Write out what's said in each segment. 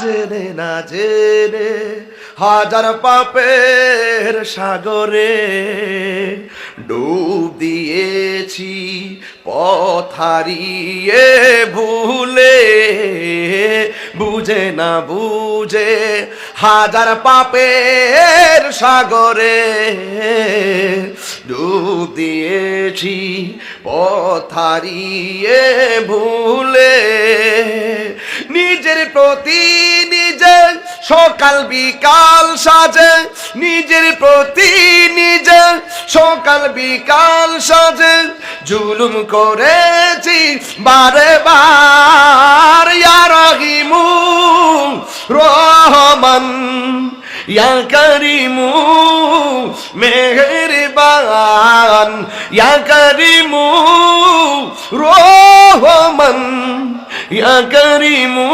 জেনে না জেনে হাজার পাপের সাগরে ডুব দিয়েছি পথারিয়ে ভুলে। বুঝে না বুঝে হাজার পাপের সাগরে ডুব দিয়েছি পথারিয়ে ভুলে। নিজের প্রতি সকাল বিকাল সাজে, নিজের প্রতি নিজে। সকাল বিকাল সাজে, জুলুম করেছি বারে বার। ইয়ারাহিমু রহমান, ইয়া করিমু মেহেরবান, ইয়া করিমু রহমান। ইয়া করিমু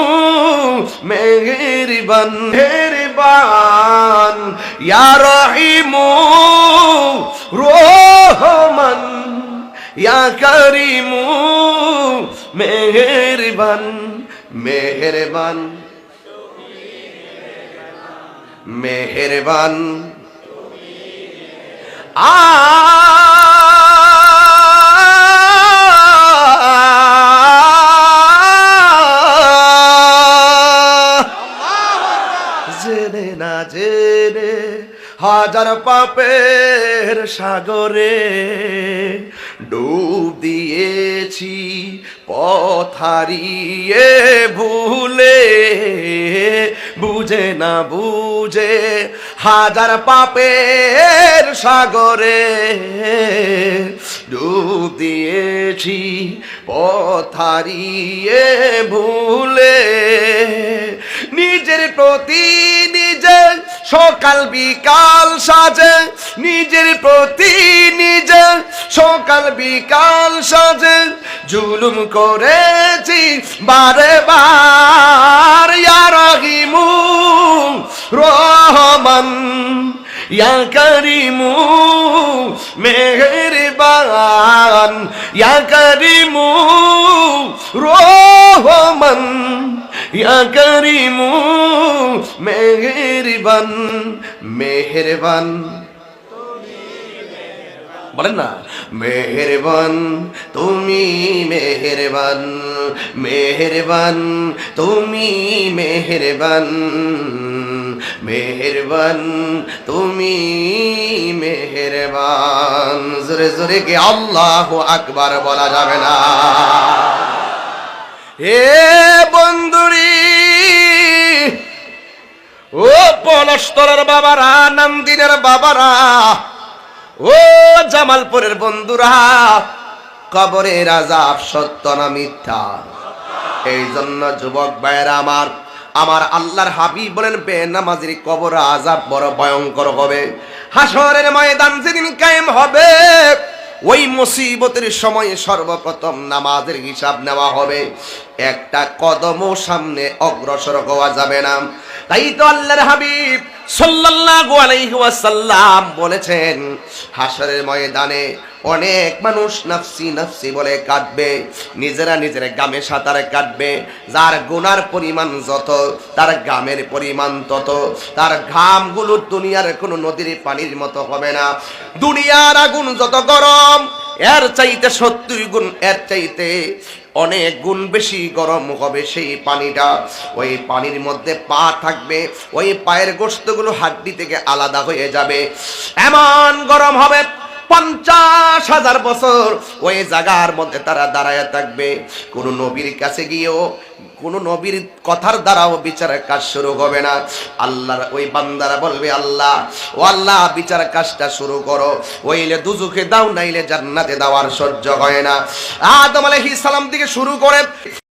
মেহেরবান মেহেরবান ইয়া রহিমু রহমান ইয়া করিমু মেহেরবান মেহেরবান মেহেরবান। আ জেনে না জেনে হাজার পাপের সাগরে ডুব দিয়েছি পথারিয়ে ভুলে। বুঝে না বুঝে হাজার পাপের সাগরে ডুব দিয়েছি পথারিয়ে ভুলে। নিজের প্রতি সকাল বিকাল সাজে, নিজের প্রতি নিজে। সকাল বিকাল সাজে, জুলুম করেছি বারে বার। ইয়ারাহিমু রহমান, ইয়া করিমু, মেহেরবান। ইয়া করিমু, রহমান, ইয়া করিমু। মেহেরবান মেহেরবান। বলেন না, মেহেরবান, তুমি মেহেরবান মেহেরবান, তুমি মেহেরবান মেহেরবান, তুমি মেহেরবান। জোরে জোরে কে আল্লাহ আকবার বলা যাবে না। পলস্তরের বাবারা নন্দিনের বাবারা। ও জামালপুরের বন্ধুরা কবরের আজাব সত্য না মিথ্যা? এই জন্য যুবক ভাইয়েরা আমার আমার আল্লাহর হাবিব বলেন বে নামাজির কবর আজাব বড় ভয়ঙ্কর হবে। হাসরের ময়দান যেদিন কায়েম হবে, ওই মুসিবতের সময় সর্বপ্রথম নামাজের হিসাব নেওয়া হবে। একটা কদমও সামনে অগ্রসর হওয়া যাবে না। তাই তো আল্লাহর হাবিব বলেছেন হাসরের ময়দানে অনেক মানুষ নাফসি নাফসি বলে কাটবে নিজেরা নিজের গামে সাঁতারে কাটবে, যার গুনার পরিমাণ যত, তার গামের পরিমাণ তত, তার ঘামগুলো দুনিয়ার কোনো নদীর পানির মতো হবে না। দুনিয়ার আগুন যত গরম, এর চাইতে সত্তর গুণ, এর চাইতে অনেক গুণ বেশি গরম হবে সেই পানিটা। ওই পানির মধ্যে পা থাকবে, ওই পায়ের গোস্তগুলো হাড্ডি থেকে আলাদা হয়ে যাবে। এমন গরম হবে পঞ্চাশ হাজার বছর ওই জায়গার মধ্যে তারা দাঁড়ায় থাকবে। কোনো নবীর কাছে গিয়েও, কোনো নবীর কথার দ্বারাও বিচারের কাজ শুরু হবে না। আল্লাহর ওই বান্দারা বলবে, আল্লাহ, ও আল্লাহ, বিচার কাজটা শুরু করো। ওইলে দুজুকে দাও, নাইলে জান্নাতে দাও আর সহ্য হয় না। আদম আলাইহিস সালাম থেকে শুরু করে